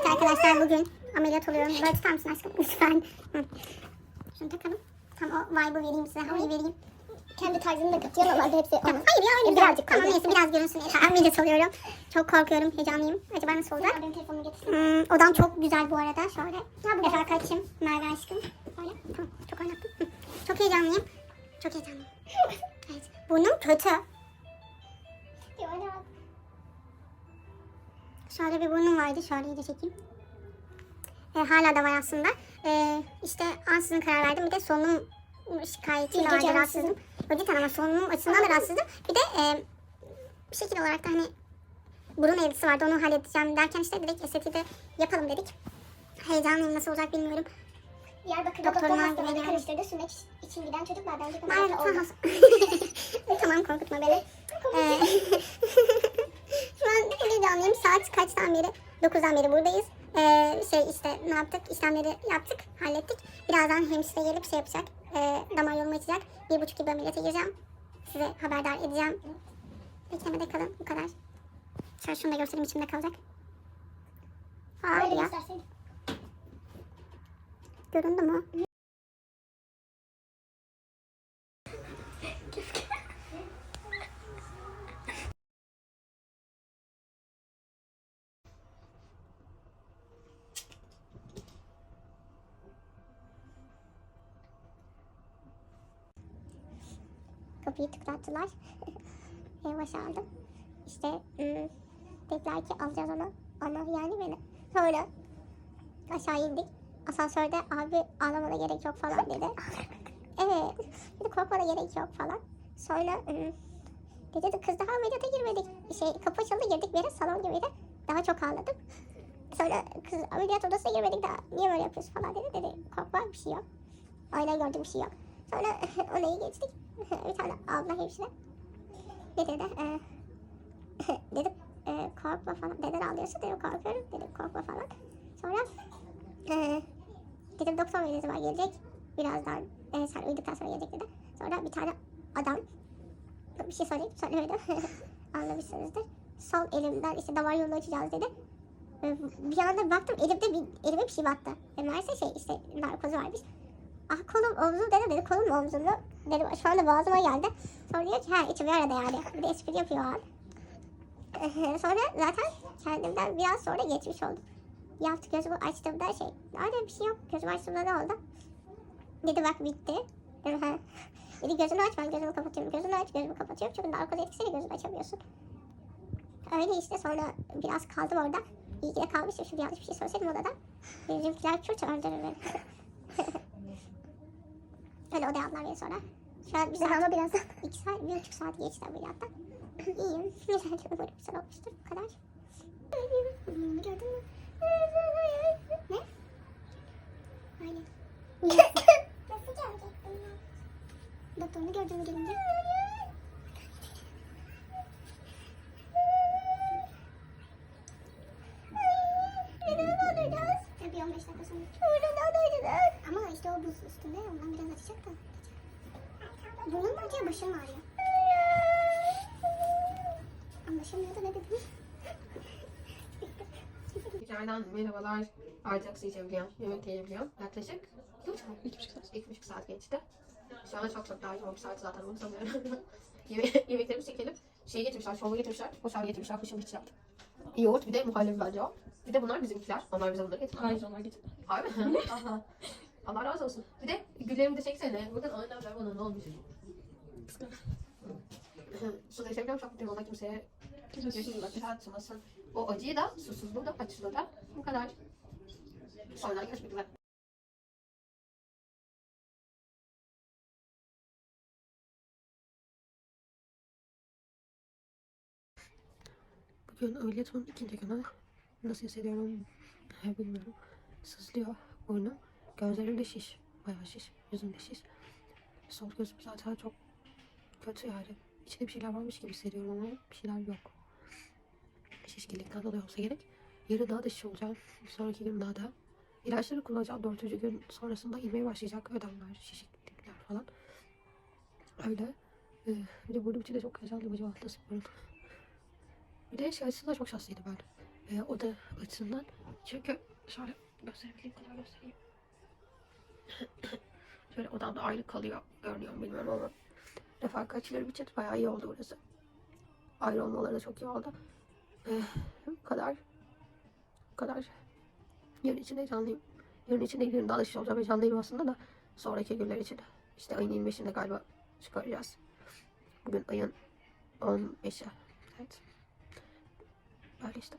Evet arkadaşlar bugün ameliyat oluyorum. Böyle tutar mısın aşkım? Lütfen. Şunu takalım. Tam o vibe'ı vereyim size. Havayı vereyim. Kendi tarzını da katıyor normalde hepsi Tamam. Hayır ya öyle birazcık. Tamam neyse biraz görünsün. Ameliyat oluyorum. Çok korkuyorum. Heyecanlıyım. Acaba nasıl olacak? Benim telefonumu getirsin. Hmm, odam çok güzel bu arada. Şöyle. Efe kaçayım. Merve aşkım. Böyle. Tamam. Çok oynattım. Çok heyecanlıyım. Çok heyecanlıyım. Evet. Burnum kötü. Şöyle bir burnum vardı. Şöyle iyice çekeyim. E, hala da var aslında. E, işte ansızın karar verdim. Bir de solunum şikayetiyle vardı ansızın. rahatsızım. Yok cidden ama solunum açısından da rahatsızdım. Bir de e, bir şekil olarak da hani burun eğrisi vardı. Onu halledeceğim derken işte direkt estetiği de yapalım dedik. Heyecanlıyım nasıl olacak bilmiyorum. Diyarbakır'da Doktorlar doktor güveniyor. karıştırdı. Sünnet için giden çocuklar bence de olsun. tamam korkutma beni. Ee, şu an çok heyecanlıyım. Saat kaçtan beri? 9'dan beri buradayız. Ee, şey işte ne yaptık? İşlemleri yaptık, hallettik. Birazdan hemşire gelip şey yapacak. Ee, damar yolumu açacak. Bir buçuk gibi ameliyata gireceğim. Size haberdar edeceğim. Beklemede kalın. Bu kadar. Şöyle şunu da göstereyim içimde kalacak. Hayır ya. Göründü mü? Kapıyı tıklattılar. Ev başardım. İşte ım, dediler ki alacağız onu. Onu yani beni. Sonra aşağı indik. Asansörde abi ağlamana gerek yok falan dedi. evet. Dedi korkmana gerek yok falan. Sonra ım, dedi kız daha ameliyata girmedik. Şey kapı açıldı girdik bir salon gibiydi. Daha çok ağladım. Sonra kız ameliyat odasına girmedik daha niye böyle yapıyorsun falan dedi. Dedi korkma bir şey yok. Aynen gördüm bir şey yok. Sonra orayı geçtik. Bir tane abla hemşire. Ne dedi? Ee, dedim e, korkma falan. Neden ağlıyorsun? Dedim korkuyorum. Dedim korkma falan. Sonra ee, dedim doktor bey ne zaman gelecek? Birazdan e, sen uyuduktan sonra gelecek dedi. Sonra bir tane adam bir şey söyleyip söylemedi. Anlamışsınızdır. Sol elimden işte damar yolunu açacağız dedi. E, Bir anda baktım elimde bir, elime bir şey battı. E, meğerse şey işte narkoz varmış. Ah kolum omzum dedim dedi kolum omzumda. Dedim şu anda boğazıma geldi. Sonra diyor ki ha içim bir arada yani. Bir de espri yapıyor. E, Sonra zaten kendimden biraz sonra geçmiş oldum. Yaptı gözümü açtığımda şey, öyle bir şey yok. Gözümü açtığımda ne oldu? Dedi bak bitti. Dedi gözünü aç ben gözümü kapatıyorum. Gözünü aç gözümü kapatıyorum. Çünkü narkoz etkisiyle gözünü açamıyorsun. Öyle işte sonra biraz kaldım orada. İyi ki de kalmışım. Şimdi yanlış bir şey söyleseydim odada. Bizimkiler çok öldürür beni. Öyle odaya aldılar beni sonra. Şu an saat, ama birazdan iki saat, bir buçuk saat geçti ameliyattan. İyiyim. Güzelce umarım güzel olmuştur. Bu kadar. Hmm, Gördün mü? Ne? Aynen. Nasıl gelecektin ya? Doktorunu gördüğümü gelince. Neden alacağız? Bir 15 dakika sonra. Buradan alacağız. Ama işte üstünde ondan biraz açacak da. Burnum mu acıyor, başım mı ağrıyor? Anlaşılmıyor da ne dedim? Tekrardan merhabalar. Artık su içebiliyorum, yemek yiyebiliyorum. Yaklaşık iki buçuk, iki buçuk saat, geçti. Şu anda çok çok daha iyi. 11 saat zaten onu sanıyorum. Yeme yemeklerimizi çekelim. Şey getirmişler, çorba getirmişler, poşar getirmişler, kışın biçiler. Yoğurt, bir de muhallebi bence o. Bir de bunlar bizimkiler. Onlar bize bunları getirdi. Hayır onlar getirdi. Harbi mi? Aha. Allah razı olsun. Bir de güllerimi de çeksene. Bakın aynen ver bana ne olmuş. Su da içebiliyorum çok mutluyum. Allah kimseye Yaşasın, atmasın. O acıyı da, susuzluğu da, açlığı da. Bu kadar. Sonra görüşmek üzere. Bugün ameliyatımın ikinci günü. Nasıl hissediyorum bilmiyorum. Sızlıyor burnum. Gözlerim de şiş. Bayağı şiş. Yüzüm de şiş. Sol gözüm zaten çok kötü yani. İçinde bir şeyler varmış gibi hissediyorum ama bir şeyler yok. Şişkinlikten dolayı olsa gerek. Yarın daha da şiş olacağım. Bir sonraki gün daha da. İlaçları kullanacağım. Dördüncü gün sonrasında inmeye başlayacak ödemler, şişiklikler falan. Öyle. Ee, bir de burnum için de çok heyecanlıyım. Acaba nasıl burnum? Bir de şey açısından çok şanslıydım ben. Ee, o da açısından Çünkü şöyle gösterebildiğim kadar göstereyim. Şöyle odamda ayrı kalıyor. Görünüyor mu bilmiyorum ama refakatçilerim için bayağı iyi oldu burası. Ayrı olmaları da çok iyi oldu. Eh, bu kadar. Bu kadar. Yarın için heyecanlıyım. Yarın için değil, yarın daha da şiş olacağım. Heyecanlıyım aslında da. Sonraki günler için. İşte ayın 25'inde galiba çıkaracağız. Bugün ayın 15'i. Evet. Böyle işte.